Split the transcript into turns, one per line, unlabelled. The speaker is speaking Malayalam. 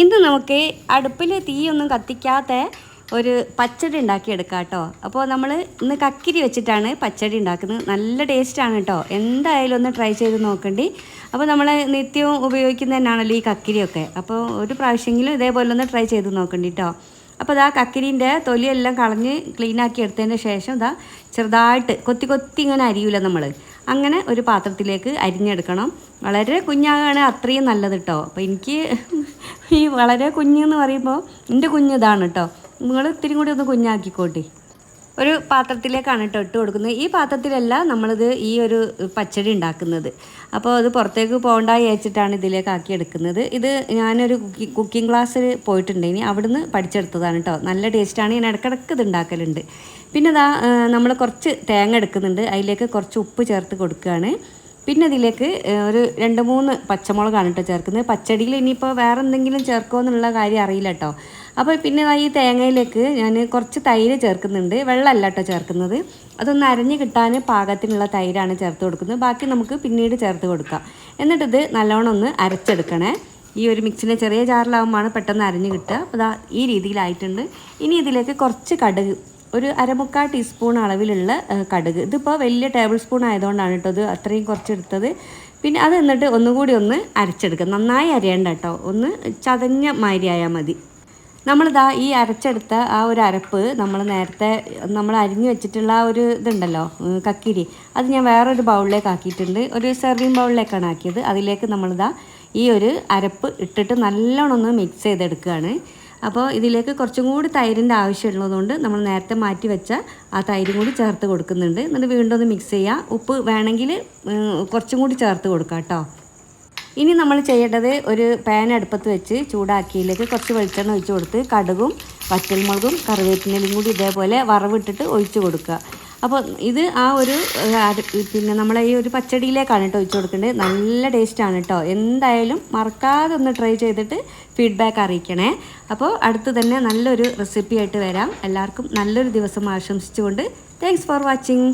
ഇന്ന് നമുക്ക് അടുപ്പിൽ തീയൊന്നും കത്തിക്കാത്ത ഒരു പച്ചടി ഉണ്ടാക്കിയെടുക്കാം കേട്ടോ. അപ്പോൾ നമ്മൾ ഇന്ന് കക്കിരി വെച്ചിട്ടാണ് പച്ചടി ഉണ്ടാക്കുന്നത്. നല്ല ടേസ്റ്റാണ് കേട്ടോ. എന്തായാലും ഒന്ന് ട്രൈ ചെയ്ത് നോക്കണ്ടി. അപ്പോൾ നമ്മൾ നിത്യവും ഉപയോഗിക്കുന്ന തന്നെയാണല്ലോ ഈ കക്കിരിയൊക്കെ. അപ്പോൾ ഒരു പ്രാവശ്യമെങ്കിലും ഇതേപോലെ ഒന്ന് ട്രൈ ചെയ്ത് നോക്കണ്ടി കേട്ടോ. അപ്പോൾ ഇതാ കക്കിരീന്റെ തൊലിയെല്ലാം കളഞ്ഞ് ക്ലീനാക്കി എടുത്തതിന് ശേഷം ഇതാ ചെറുതായിട്ട് കൊത്തി കൊത്തി ഇങ്ങനെ അരിയൂല നമ്മൾ അങ്ങനെ ഒരു പാത്രത്തിലേക്ക് അരിഞ്ഞെടുക്കണം. വളരെ കുഞ്ഞാകാണ് അത്രയും നല്ലത് കേട്ടോ അപ്പോൾ എനിക്ക് ഈ വളരെ കുഞ്ഞെന്ന് പറയുമ്പോൾ എന്റെ കുഞ്ഞ് ഇതാണ് കേട്ടോ നിങ്ങൾ ഇത്തിരി കൂടി ഒന്ന് കുഞ്ഞാക്കിക്കോട്ടെ. ഒരു പാത്രത്തിലേക്കാണ് കേട്ടോ ഇട്ട് കൊടുക്കുന്നത്. ഈ പാത്രത്തിലല്ല നമ്മളിത് ഈ ഒരു പച്ചടി ഉണ്ടാക്കുന്നത്. അപ്പോൾ അത് പുറത്തേക്ക് പോകണ്ട വിചാരിച്ചിട്ടാണ് ഇതിലേക്ക് ആക്കി എടുക്കുന്നത്. ഇത് ഞാനൊരു കുക്കി കുക്കിംഗ് ക്ലാസ്സിൽ പോയിട്ടുണ്ടെങ്കിൽ അവിടുന്ന് പഠിച്ചെടുത്തതാണ് കേട്ടോ. നല്ല ടേസ്റ്റാണ്. ഞാൻ ഇടക്കിടക്ക് ഇത് ഉണ്ടാക്കലുണ്ട്. പിന്നെ ഇതാ നമ്മൾ കുറച്ച് തേങ്ങ എടുക്കുന്നുണ്ട്. അതിലേക്ക് കുറച്ച് ഉപ്പ് ചേർത്ത് കൊടുക്കുകയാണ്. പിന്നെ ഇതിലേക്ക് ഒരു രണ്ട് മൂന്ന് പച്ചമുളകാണ് കേട്ടോ ചേർക്കുന്നത്. പച്ചടിയിൽ ഇനിയിപ്പോൾ വേറെ എന്തെങ്കിലും ചേർക്കുമോ എന്നുള്ള കാര്യം അറിയില്ല കേട്ടോ. അപ്പോൾ പിന്നെ ഈ തേങ്ങയിലേക്ക് ഞാൻ കുറച്ച് തൈര് ചേർക്കുന്നുണ്ട്. വെള്ളമല്ല കേട്ടോ ചേർക്കുന്നത്. അതൊന്ന് അരഞ്ഞ് കിട്ടാൻ പാകത്തിനുള്ള തൈരാണ് ചേർത്ത് കൊടുക്കുന്നത്. ബാക്കി നമുക്ക് പിന്നീട് ചേർത്ത് കൊടുക്കാം. എന്നിട്ടിത് നല്ലോണം ഒന്ന് അരച്ചെടുക്കണേ. ഈ ഒരു മിക്സിന്റെ ചെറിയ ചാറിലാവുമ്പോഴാണ് പെട്ടെന്ന് അരഞ്ഞ് കിട്ടുക. അപ്പോൾ അതാ ഈ രീതിയിലായിട്ടുണ്ട്. ഇനി ഇതിലേക്ക് കുറച്ച് കടുക് ഒരു അരമുക്കാൽ ടീസ്പൂൺ അളവിലുള്ള കടുക്. ഇതിപ്പോൾ വലിയ ടേബിൾ സ്പൂൺ ആയതുകൊണ്ടാണ് കേട്ടോ ഇത് അത്രയും കുറച്ചെടുത്തത്. പിന്നെ അത് എന്നിട്ട് ഒന്നുകൂടി ഒന്ന് അരച്ചെടുക്കുക. നന്നായി അരയേണ്ട കേട്ടോ ഒന്ന് ചതഞ്ഞ മാതിരി മതി. നമ്മളിതാ ഈ അരച്ചെടുത്ത ആ ഒരു അരപ്പ് നമ്മൾ നേരത്തെ നമ്മൾ അരിഞ്ഞു വെച്ചിട്ടുള്ള ആ ഒരു ഇതുണ്ടല്ലോ കക്കിരി. അത് ഞാൻ വേറൊരു ബൗളിലേക്ക് ആക്കിയിട്ടുണ്ട്. ഒരു സെർവിങ് ബൗളിലേക്കാണ് ആക്കിയത്. അതിലേക്ക് നമ്മളിതാ ഈ ഒരു അരപ്പ് ഇട്ടിട്ട് നല്ലോണം ഒന്ന് മിക്സ് ചെയ്തെടുക്കുകയാണ്. അപ്പോൾ ഇതിലേക്ക് കുറച്ചും കൂടി തൈരിന്റെ ആവശ്യമുള്ളതുകൊണ്ട് നമ്മൾ നേരത്തെ മാറ്റി വെച്ച ആ തൈരും കൂടി ചേർത്ത് കൊടുക്കുന്നുണ്ട്. എന്നിട്ട് വീണ്ടും ഒന്ന് മിക്സ് ചെയ്യുക ഉപ്പ് വേണമെങ്കിൽ കുറച്ചും കൂടി ചേർത്ത് കൊടുക്കാം കേട്ടോ. ഇനി നമ്മൾ ചെയ്യേണ്ടത് ഒരു പാൻ അടുപ്പത്ത് വെച്ച് ചൂടാക്കിയിലേക്ക് കുറച്ച് വെളിച്ചെണ്ണ ഒഴിച്ച് കൊടുത്ത് കടുകും വറ്റൽമുളകും കറിവേപ്പിനലും കൂടി ഇതേപോലെ വറവിട്ടിട്ട് ഒഴിച്ച് കൊടുക്കുക. അപ്പോൾ ഇത് ആ ഒരു പിന്നെ നമ്മളെ ഈ ഒരു പച്ചടിയിലേക്കാണ് കേട്ടോ ഒഴിച്ചു കൊടുക്കേണ്ടത്. നല്ല ടേസ്റ്റാണ് കേട്ടോ. എന്തായാലും മറക്കാതെ ഒന്ന് ട്രൈ ചെയ്തിട്ട് ഫീഡ്ബാക്ക് അറിയിക്കണേ. അപ്പോൾ അടുത്ത് തന്നെ നല്ലൊരു റെസിപ്പി ആയിട്ട് വരാം. എല്ലാവർക്കും നല്ലൊരു ദിവസം ആശംസിച്ചുകൊണ്ട് താങ്ക്സ് ഫോർ വാച്ചിങ്